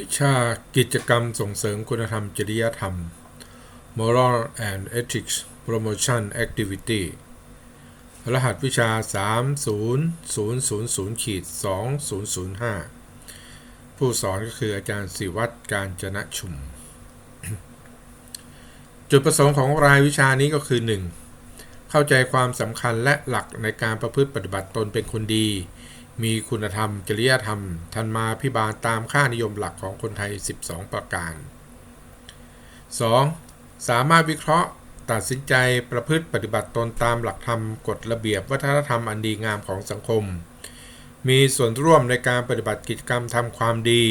วิชากิจกรรมส่งเสริมคุณธรรมจริยธรรม Moral and Ethics Promotion Activity รหัสวิชา 30000ขีด2005 ผู้สอนก็คืออาจารย์สิวัตรการจนะชุม จุดประสงค์ของรายวิชานี้ก็คือ 1. เข้าใจความสำคัญและหลักในการประพฤติปฏิบัติตนเป็นคนดี มีคุณธรรม จริยธรรมทันมาพิบาลตามค่านิยมหลักของคนไทย 12 ประการ 2. สามารถวิเคราะห์ ตัดสินใจประพฤติปฏิบัติตนตามหลักธรรมกฎระเบียบวัฒนธรรมอันดีงามของสังคม มีส่วนร่วมในการปฏิบัติกิจกรรมทำความดี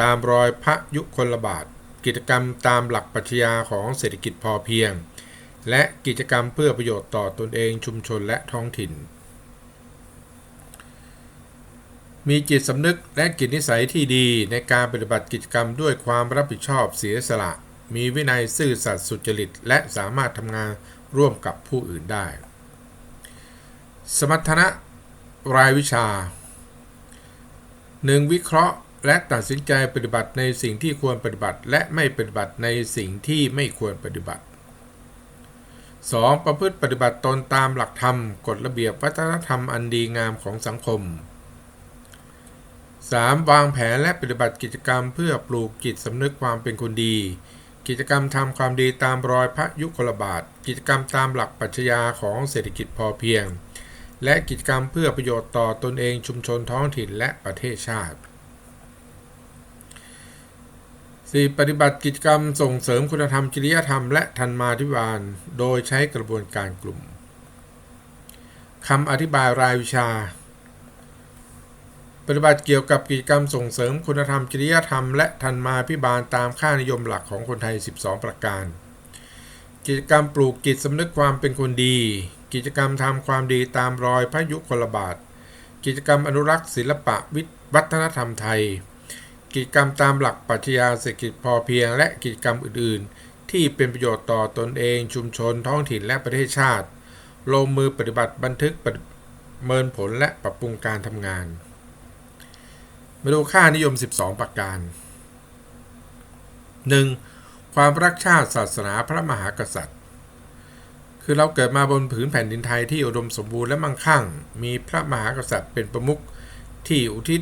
ตามรอยพระยุคลบาท กิจกรรมตามหลักปรัชญาของเศรษฐกิจพอเพียง และกิจกรรมเพื่อประโยชน์ต่อตนเองชุมชนและท้องถิ่น มีจิตสำนึกและกิจนิสัยที่ดีในการปฏิบัติกิจกรรมด้วยความรับผิดชอบเสียสละ มีวินัยซื่อสัตย์สุจริต และสามารถทำงานร่วมกับผู้อื่นได้ สมรรถนะรายวิชา 1. วิเคราะห์และตัดสินใจปฏิบัติในสิ่งที่ควรปฏิบัติ และไม่ปฏิบัติในสิ่งที่ไม่ควรปฏิบัติ 2. ประพฤติปฏิบัติตนตามหลักธรรม กฎระเบียบวัฒนธรรมอันดีงามของสังคม 3. วางแผนและปฏิบัติกิจกรรมเพื่อปลูกจิตสำนึกความเป็นคนดี กิจกรรมทำความดีตามรอยพระยุคลบาท กิจกรรมตามหลักปรัชญาของเศรษฐกิจพอเพียง และกิจกรรมเพื่อประโยชน์ต่อตนเองชุมชนท้องถิ่นและประเทศชาติ 4. ปฏิบัติกิจกรรมส่งเสริมคุณธรรมจริยธรรมและทันมาธิบาล โดยใช้กระบวนการกลุ่มคำอธิบายรายวิชา ปฏิบัติเกี่ยวกับกิจกรรมส่งเสริมคุณธรรมจริยธรรมและทันมาพิบาลตามค่านิยมหลักของคนไทย 12 ประการ กิจกรรมปลูกจิตสำนึกความเป็นคนดี กิจกรรมทำความดีตามรอยพระยุคลบาท กิจกรรมอนุรักษ์ศิลปะวิวัฒนธรรมไทย กิจกรรมตามหลักปรัชญาเศรษฐกิจพอเพียง และกิจกรรมอื่น ๆ ที่เป็นประโยชน์ต่อตนเอง ชุมชน ท้องถิ่นและประเทศชาติ ลงมือปฏิบัติบันทึกประเมินผลและปรับปรุงการทำงาน มาดูค่านิยม 12 ประการ 1. ความรักชาติศาสนาพระมหากษัตริย์ คือเราเกิดมาบนผืนแผ่นดินไทยที่อุดมสมบูรณ์และมั่งคั่ง มีพระมหากษัตริย์เป็นประมุขที่อุทิศ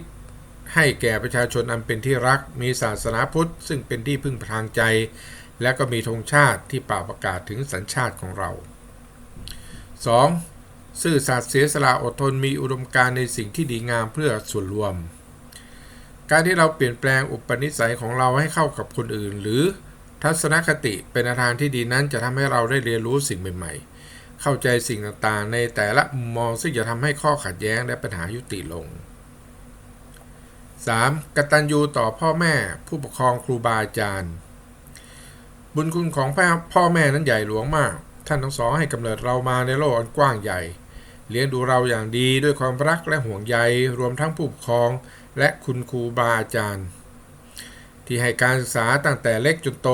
ให้แก่ประชาชนอันเป็นที่รัก มีศาสนาพุทธ ซึ่งเป็นที่พึ่งทางใจ และก็มีธงชาติที่ป่าประกาศถึงสัญชาติของเรา 2. ซื่อสัตย์เสียสละอดทนมีอุดมการณ์ในสิ่งที่ดีงามเพื่อส่วนรวม การที่เราเปลี่ยนแปลงอุปนิสัยของเราให้เข้ากับคนอื่น หรือทัศนคติเป็นทางที่ดีนั้นจะทำให้เราได้เรียนรู้สิ่งใหม่ ๆ เข้าใจสิ่งต่างๆ ในแต่ละมุมมองซึ่งจะทำให้ข้อขัดแย้งและปัญหายุติลง 3. กตัญญูต่อพ่อแม่ ผู้ปกครองครูบาอาจารย์ บุญคุณของพ่อแม่นั้นใหญ่หลวงมาก ท่านทั้งสองให้กำเนิดเรามาในโลกอันกว้างใหญ่ เลี้ยงดูเราอย่างดีด้วยความรักและห่วงใยรวมทั้งผู้ปกครอง และคุณครูบาอาจารย์ ที่ให้การศึกษาตั้งแต่เล็กจนโต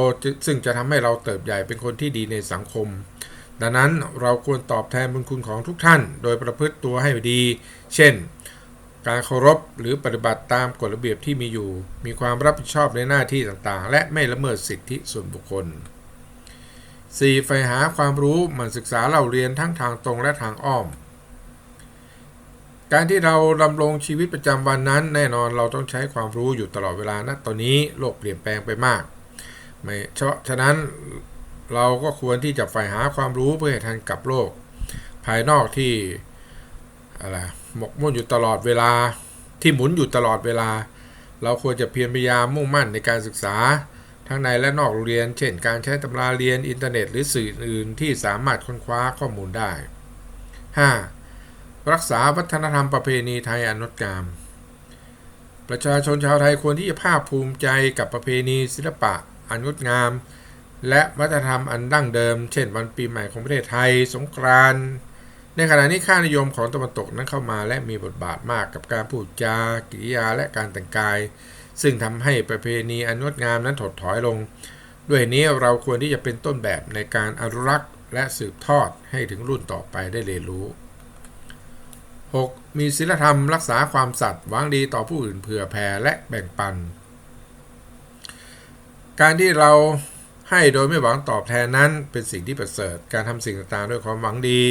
ซึ่งจะทำให้เราเติบใหญ่เป็นคนที่ดีในสังคม ดังนั้นเราควรตอบแทนบุญคุณของทุกท่าน โดยประพฤติตัวให้ดี เช่น การเคารพหรือปฏิบัติตามกฎระเบียบที่มีอยู่ มีความรับผิดชอบในหน้าที่ต่างๆ และไม่ละเมิดสิทธิส่วนบุคคล 4. ใฝ่หาความรู้มันศึกษาเล่าเรียนทั้งทางตรงและทางอ้อม การที่เราดำรงชีวิตประจำวันนั้น แน่นอนเราต้องใช้ความรู้อยู่ตลอดเวลานะตอนนี้โลกเปลี่ยนแปลงไปมากไม่เฉะนั้นเราก็ควรที่จะใฝ่หาความรู้เพื่อให้ทันกับโลก ภายนอกที่อะไรหมกมุ่นอยู่ตลอดเวลาที่หมุนอยู่ตลอดเวลา เราควรจะเพียรพยายามมุ่งมั่นในการศึกษา ทั้งในและนอกโรงเรียน เช่น การใช้ตำราเรียนอินเทอร์เน็ต หรือสื่ออื่นที่สามารถค้นคว้าข้อมูลได้ 5. รักษาวัฒนธรรมประเพณีไทยอันงดงาม ประชาชนชาวไทยควรที่จะภาคภูมิใจกับประเพณีศิลปะอันงดงาม และวัฒนธรรมอันดั้งเดิม เช่น วันปีใหม่ของประเทศไทย สงกรานต์ในขณะนี้ค่านิยมของตะวันตกนั้นเข้ามาและมีบทบาทมากกับการพูดจากิริยาและการแต่งกาย ซึ่งทำให้ประเพณีอันงดงามนั้นถดถอยลง ด้วยนี้เราควรที่จะเป็นต้นแบบในการอนุรักษ์และสืบทอดให้ถึงรุ่นต่อไปได้เรียนรู้ 6. มีศีลธรรมรักษาความสัตย์หวังดีต่อผู้อื่นเผื่อแผ่และแบ่งปัน การที่เราให้โดยไม่หวังตอบแทนนั้นเป็นสิ่งที่ประเสริฐ การทำสิ่งต่างๆ ด้วยความหวังดี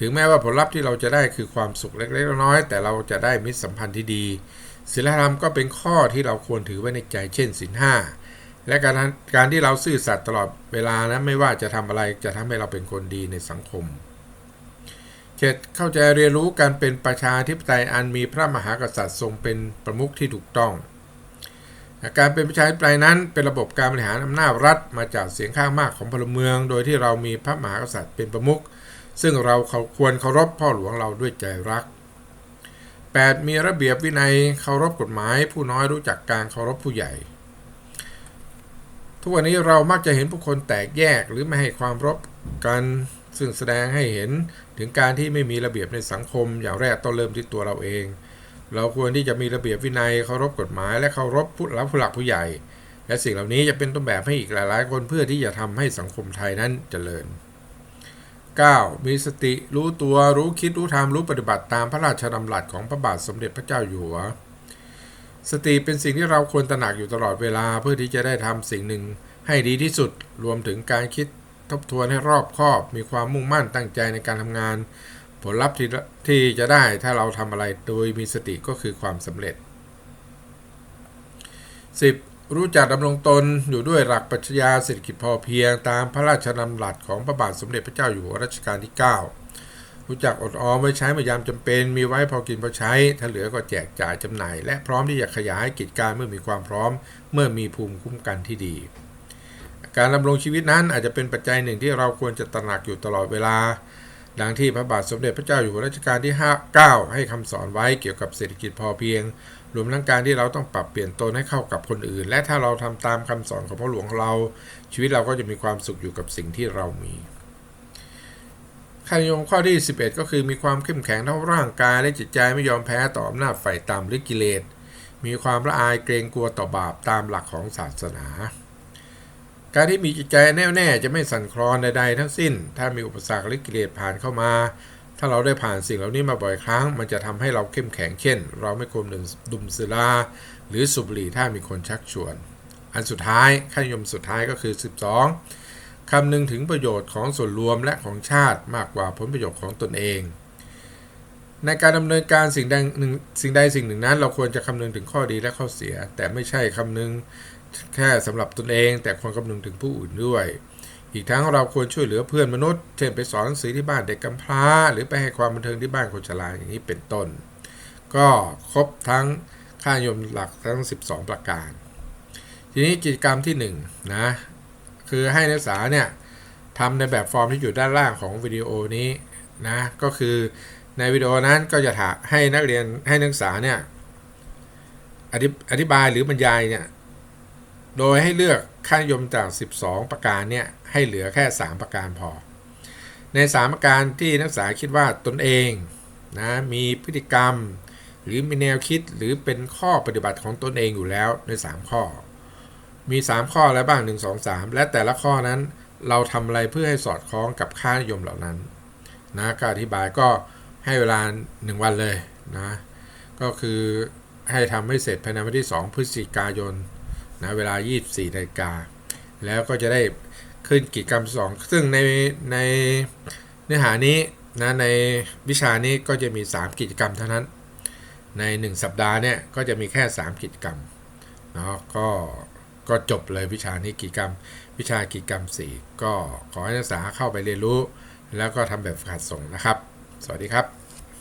ถึงแม้ว่าผลลัพธ์ที่เราจะได้คือความสุขเล็กๆน้อยๆแต่เราจะได้มิตรสัมพันธ์ที่ดีศีลธรรมก็เป็นข้อที่เราควรถือไว้ในใจ เช่นศีลห้าและการการที่เราซื่อสัตย์ตลอดเวลานะไม่ว่าจะทำอะไรจะทำให้เราเป็นคนดีในสังคม เจ็ดเข้าใจเรียนรู้การเป็นประชาธิปไตยอันมีพระมหากษัตริย์ทรงเป็นประมุขที่ถูกต้อง การเป็นประชาธิปไตยนั้นเป็นระบบการบริหารอำนาจรัฐมาจากเสียงข้างมากของพลเมือง โดยที่เรามีพระมหากษัตริย์เป็นประมุขซึ่งเราควรเคารพพ่อหลวงเราด้วยใจรัก 8. มีระเบียบวินัยเคารพกฎหมาย ผู้น้อยรู้จักการเคารพผู้ใหญ่ ทุกวันนี้เรามักจะเห็นผู้คนแตกแยกหรือไม่ให้ความรบกัน ซึ่งแสดงให้เห็นถึงการที่ไม่มีระเบียบในสังคม อย่างแรกต้องเริ่มที่ตัวเราเอง เราควรที่จะมีระเบียบวินัยเคารพกฎหมายและเคารพผู้รับผู้หลักผู้ใหญ่ และสิ่งเหล่านี้จะเป็นต้นแบบให้อีกหลายๆ คนเพื่อที่จะทำให้สังคมไทยนั้นเจริญ 9. มีสติรู้ตัวรู้คิดรู้ทำรู้ปฏิบัติตามพระราชดำรัสของพระบาทสมเด็จพระเจ้าอยู่หัว สติเป็นสิ่งที่เราควรตระหนักอยู่ตลอดเวลาเพื่อที่จะได้ทำสิ่งหนึ่งให้ดีที่สุดรวมถึงการคิด ทบทวนให้รอบคอบ มีความมุ่งมั่นตั้งใจในการทำงาน ผลลัพธ์ที่ที่จะได้ถ้าเราทำอะไรโดยมีสติก็คือความสำเร็จ 10. รู้จักดำรงตนอยู่ด้วยหลักปรัชญาเศรษฐกิจพอเพียง ตามพระราชดำรัสของพระบาทสมเด็จพระเจ้าอยู่หัวรัชกาลที่ 9 รู้จักอดออมไว้ใช้เมื่อยามจำเป็น มีไว้พอกินพอใช้ ถ้าเหลือก็แจกจ่ายจำหน่าย และพร้อมที่จะขยายกิจการเมื่อมีความพร้อม เมื่อมีภูมิคุ้มกันที่ดี การดำรงชีวิตนั้นอาจจะเป็นปัจจัยหนึ่งที่เราควรจะตระหนักอยู่ตลอดเวลา ดังที่พระบาทสมเด็จพระเจ้าอยู่หัวรัชกาลที่ 5 9 ให้คำสอนไว้เกี่ยวกับเศรษฐกิจพอเพียง รวมทั้งการที่เราต้องปรับเปลี่ยนตนให้เข้ากับคนอื่น และถ้าเราทำตามคำสอนของพ่อหลวงเรา ชีวิตเราก็จะมีความสุขอยู่กับสิ่งที่เรามีค่านิยมข้อที่ 11 ก็คือมีความเข้มแข็งทั้งร่างกายและจิตใจไม่ยอมแพ้ต่ออำนาจไฟต่ำหรือกิเลส มีความละอายเกรงกลัวต่อบาปตามหลักของศาสนา การที่มีจิตใจแน่วแน่จะไม่สั่นคลอนใดๆทั้งสิ้น ถ้ามีอุปสรรคหรือกิเลสผ่านเข้ามา ถ้าเราได้ผ่านสิ่งเหล่านี้มาบ่อยครั้ง มันจะทำให้เราเข้มแข็งเช่น เราไม่ควรดื่มดุมสุราหรือสูบบุหรี่ถ้ามีคนชักชวน อันสุดท้ายค่านิยมสุดท้ายก็คือ 12คำนึงถึงประโยชน์ของส่วนรวมและของชาติมากกว่าผลประโยชน์ของตนเองในการดำเนินการสิ่งใดหนึ่งสิ่งใดสิ่งหนึ่งนั้น เราควรจะคำนึงถึงข้อดีและข้อเสีย แต่ไม่ใช่คำนึง แค่สำหรับตนเอง แต่ควรคำนึงถึงผู้อื่นด้วย อีกทั้งเราควรช่วยเหลือเพื่อนมนุษย์ เช่นไปสอนหนังสือที่บ้านเด็กกำพร้า หรือไปให้ความบันเทิงที่บ้านคนชราอย่างนี้เป็นต้น ก็ครบทั้งค่านิยมหลักทั้ง 12 ประการ ทีนี้กิจกรรมที่1นนะคือให้นักศึกษาเนี่ยทำในแบบฟอร์มที่อยู่ด้านล่างของวิดีโอนี้นะก็คือในวิดีโอนั้นก็จะถาให้นักเรียนให้นักศึกษาเนี่ยอธอธิบายหรือบรรยายเนี่ย โดยให้เลือกค่านิยมจาก 12 ประการเนี่ยให้เหลือแค่ 3 ประการพอ ใน 3 ประการที่นักศึกษาคิดว่าตนเองนะมีพฤติกรรม หรือมีแนวคิดหรือเป็นข้อปฏิบัติของตนเองอยู่แล้วใน 3 ข้อ มี 3 ข้อแล้วบ้าง 1 2 3 และแต่ละข้อนั้นเราทำอะไรเพื่อให้สอดคล้องกับค่านิยมเหล่านั้นนะการอธิบายก็ให้เวลา 1 วันเลยนะก็คือให้ทำให้เสร็จภายในวันที่ 2 พฤศจิกายน นะเวลา 24นาฬิกาแล้วก็จะได้ขึ้นกิจกรรม 2 ซึ่งในในเนื้อหานี้นะในวิชานี้ก็จะมี 3 กิจกรรมเท่านั้น ใน 1 สัปดาห์เนี่ยก็จะมีแค่ 3 กิจกรรมเนาะก็ก็จบเลยวิชานี้กิจกรรม วิชากิจกรรม 4 ก็ขอให้นักศึกษาเข้าไปเรียนรู้ แล้วก็ทำแบบฝึกหัดส่งนะครับ สวัสดีครับ